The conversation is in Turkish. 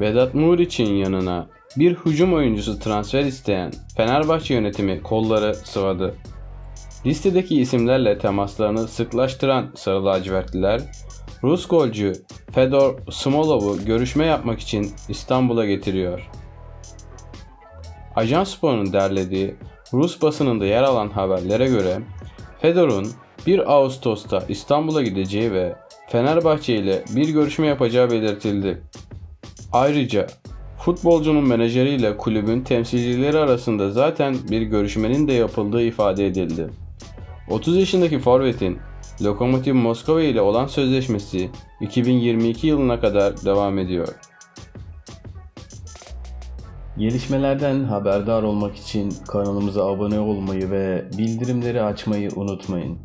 Vedat Muriç'in yanına bir hücum oyuncusu transfer isteyen Fenerbahçe yönetimi kolları sıvadı. Listedeki isimlerle temaslarını sıklaştıran Sarı lacivertliler, Rus golcü Fedor Smolov'u görüşme yapmak için İstanbul'a getiriyor. Ajanspor'un derlediği Rus basınında yer alan haberlere göre Fedor'un 1 Ağustos'ta İstanbul'a gideceği ve Fenerbahçe ile bir görüşme yapacağı belirtildi. Ayrıca futbolcunun menajeriyle kulübün temsilcileri arasında zaten bir görüşmenin de yapıldığı ifade edildi. 30 yaşındaki forvetin Lokomotiv Moskova ile olan sözleşmesi 2022 yılına kadar devam ediyor. Gelişmelerden haberdar olmak için kanalımıza abone olmayı ve bildirimleri açmayı unutmayın.